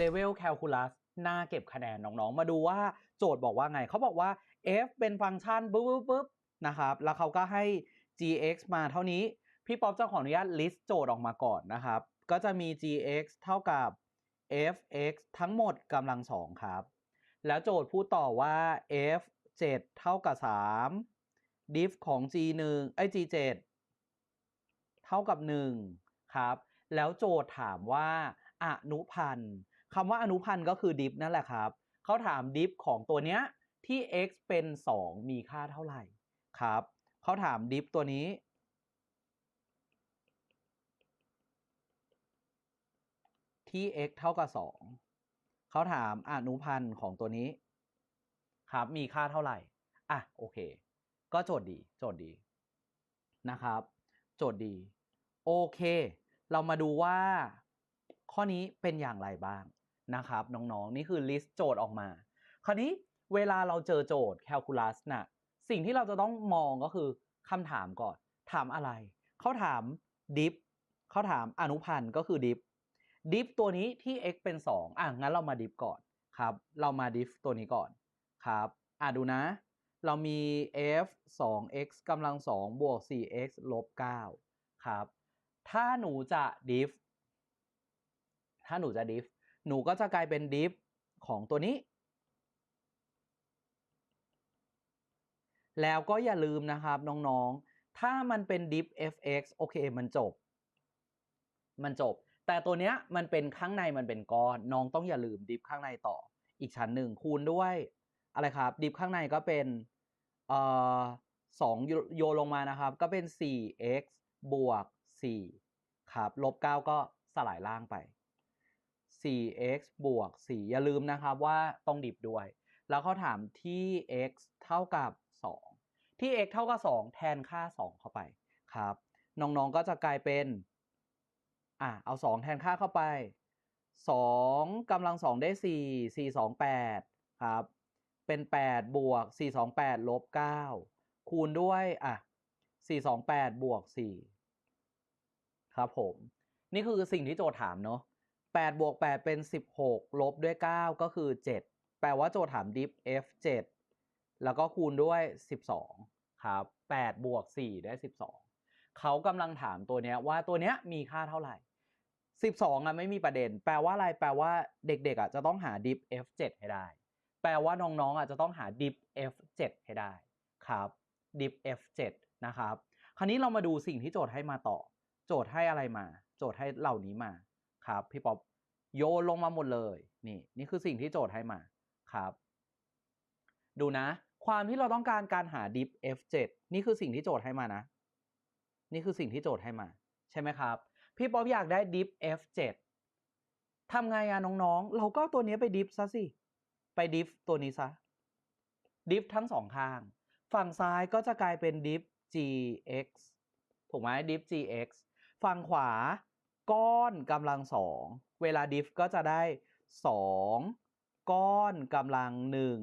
level calculus หน้าเก็บคะแนนน้องๆ มาดูว่าโจทย์บอกว่าไง เขาบอกว่า f เป็นฟังก์ชันปุ๊บปุ๊บปุ๊บนะครับ แล้วเขาก็ให้ gx มาเท่านี้ พี่ป๊อปจะขออนุญาต list โจทย์ออกมาก่อนนะครับ ก็จะมี gx เท่ากับ fx ทั้งหมดกำลังสองครับ แล้วโจทย์พูดต่อว่า f 7 เท่ากับ 3 diff ของ g 1ไอ้ g 7เท่ากับ 1 ครับ แล้วโจทย์ถามว่าอนุพันธ์ คำว่าอนุพันธ์ก็คือ diff นั่นแหละครับเขาถาม diff ของตัวเนี้ยที่ x เป็น 2 มีค่าเท่าไหร่ครับเขาถาม diff ตัวนี้ ที่ x เท่ากับ 2เขาถามอนุพันธ์ของตัวนี้ ครับมีค่าเท่าไหร่อะโอเค ก็โจทย์ดีโจทย์ดีนะครับ โจทย์ดี โอเค เรามาดูว่าข้อนี้เป็นอย่างไรบ้าง นะครับน้องๆ นี่คือลิสต์โจทย์ออกมา คราวนี้เวลาเราเจอโจทย์แคลคูลัสน่ะสิ่งที่เราจะต้องมองก็คือคำถามก่อน ถามอะไร เขาถามดิฟเขาถามอนุพันธ์ก็คือดิฟดิฟตัวนี้ที่ x เป็น 2 อะ งั้นเรามาดิฟก่อนครับ เรามาดิฟตัวนี้ก่อนครับ อะดูนะ เรามี f 2x กำลัง2บวก 4x ลบ9ครับ ถ้าหนูจะดิฟถ้าหนูจะดิฟ หนูก็จะกลายเป็นดิฟของตัวนี้ แล้วก็อย่าลืมนะครับน้องๆ ถ้ามันเป็นดิฟ fx โอเคมันจบ มันจบ แต่ตัวเนี้ยมันเป็นข้างในมันเป็นก้อน น้องต้องอย่าลืมดิฟข้างในต่อ อีกชั้นหนึ่งคูณด้วยอะไรครับ ดิฟข้างในก็เป็นเอ่อสองโยนลงมานะครับ ก็เป็น 4x บวก 4 ครับ ลบ 9 ก็สลายล่างไป 4x บวก 4 อย่าลืมนะครับว่าต้องดิฟด้วย แล้วเขาถามที่ x เท่ากับ 2 ที่ x เท่ากับ 2 แทนค่า 2 เข้าไปครับ น้องๆก็จะกลายเป็น อะ เอา 2 แทนค่าเข้าไป 2กำลัง 2 ได้ 4 4 2 8 ครับ เป็น 8 บวก 4 2 8 ลบ 9 คูณด้วย อะ 4 2 8 บวก 4 ครับผม นี่คือสิ่งที่โจทย์ถามเนาะ 8บวก8เป็น 16 ลบด้วย 9 ก็คือ 7 แปลว่าโจทย์ถาม diff 7แล้วก็คูณด้วย 12 ครับ8บวก4ได้ 12 เขากำลังถามตัวเนี้ยว่าตัวเนี้ยมีค่าเท่าไหร่ 12อะไม่มีประเด็น แปลว่าอะไร แปลว่าเด็กๆอะจะต้องหา diff 7ให้ได้ แปลว่าน้องๆอะจะต้องหา diff 7ให้ได้ครับ diff f 7นะครับ คราวนี้เรามาดูสิ่งที่โจทย์ให้มาต่อ โจทย์ให้อะไรมา โจทย์ให้เหล่านี้มา ครับ พี่ป๊อปโยนลงมาหมดเลย นี่ นี่คือสิ่งที่โจทย์ให้มาครับ ดูนะ ความที่เราต้องการการหา diff f7 นี่คือสิ่งที่โจทย์ให้มานะ นี่คือสิ่งที่โจทย์ให้มา ใช่ไหมครับ พี่ป๊อปอยากได้ diff f7 ทำไงอะน้องๆ เราก็ตัวนี้ไป diff ซะสิ ไป diff ตัวนี้ซะ diff ทั้งสองข้าง ฝั่งซ้ายก็จะกลายเป็น diff gx ถูกไหม diff gx ฝั่งขวา ก้อนกำลังสองเวลา diff ก็จะได้ 2 ก้อนกำลัง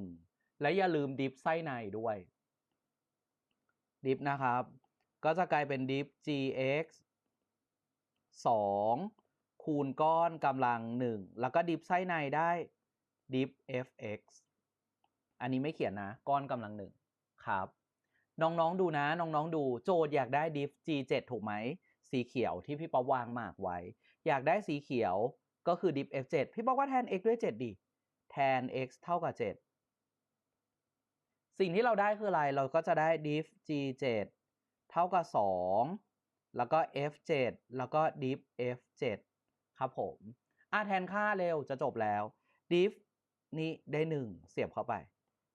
1และอย่าลืม diff ไส้ในด้วย diff นะครับ ก็จะกลายเป็น diff gx 2 คูณก้อนกำลัง1แล้วก็ diff ไส้ในได้ diff fx อันนี้ไม่เขียนนะ ก้อนกำลัง1ครับ น้อง ๆ ดูนะ น้อง ๆ ดูโจทย์อยากได้ diff g7 ถูกไหม สีเขียวที่พี่ป๊อปวางหมากไว้ อยากได้สีเขียวก็คือ diff f7 พี่ป๊อปก็แทน x ด้วย 7 ดิ แทน x เท่ากับ 7 สิ่งที่เราได้คืออะไร เราก็จะได้ diff g7 เท่ากับ 2 แล้วก็ f7 แล้วก็ diff f7 ครับผมอะแทนค่าเร็วจะจบแล้ว diff นี่ได้ 1 เสียบเข้าไป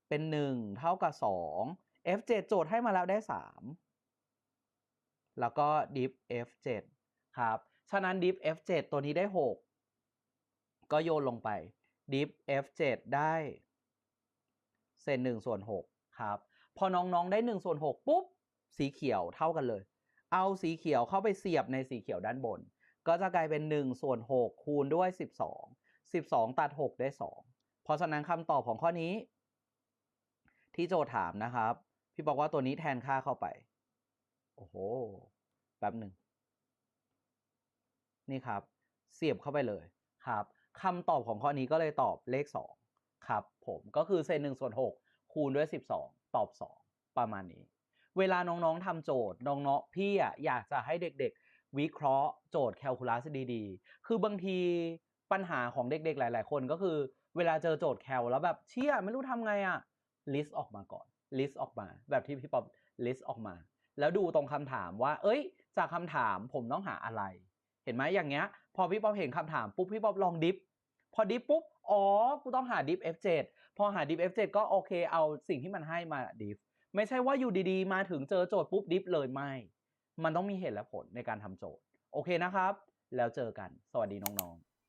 เป็น 1 เท่ากับ 2 f7 โจทย์ให้มาแล้วได้ 3 แล้วก็ diff f7 ครับ ฉะนั้น diff f7 ตัวนี้ได้ 6 ก็โยนลงไป diff f7 ได้เศษ1ส่วน6ครับ พอน้องๆได้1ส่วน6ปุ๊บ สีเขียวเท่ากันเลย เอาสีเขียวเข้าไปเสียบในสีเขียวด้านบน ก็จะกลายเป็น1ส่วน6คูณด้วย 12 12 ตัด 6 ได้ 2 เพราะฉะนั้นคำตอบของข้อนี้ ที่โจทย์ถามนะครับ พี่บอกว่าตัวนี้แทนค่าเข้าไป โอ้โห แป๊บหนึ่ง นี่ครับ เสียบเข้าไปเลยครับคำตอบของข้อนี้ก็เลยตอบเลข 2 ครับ ผมก็คือเศษ1ส่วน 6 คูณด้วย 12 ตอบ 2 ประมาณนี้ เวลาน้องๆทำโจทย์ น้องๆพี่อะอยากจะให้เด็กๆ วิเคราะห์โจทย์แคลคูลัสดีๆ คือบางทีปัญหาของเด็กๆ หลาย ๆ คนก็คือ เวลาเจอโจทย์แคลแล้วแบบเชี่ยไม่รู้ทำไงอะ list ออกมาก่อน list ออกมา แบบที่พี่ป๊อป list ออกมา แล้วดูตรงคำถามว่า เอ้ย จากคำถามผมต้องหาอะไร เห็นไหมอย่างเงี้ย พอพี่ป๊อปเห็นคำถามปุ๊บพี่ป๊อปลองดิฟ พอดิฟปุ๊บ อ๋อ กูต้องหาดิฟ F7 พอหาดิฟ F7 ก็โอเค เอาสิ่งที่มันให้มาดิฟ ไม่ใช่ว่าอยู่ดีๆ มาถึงเจอโจทย์ปุ๊บดิฟเลยไม่ มันต้องมีเหตุและผลในการทำโจทย์ โอเคนะครับ แล้วเจอกัน สวัสดีน้องๆ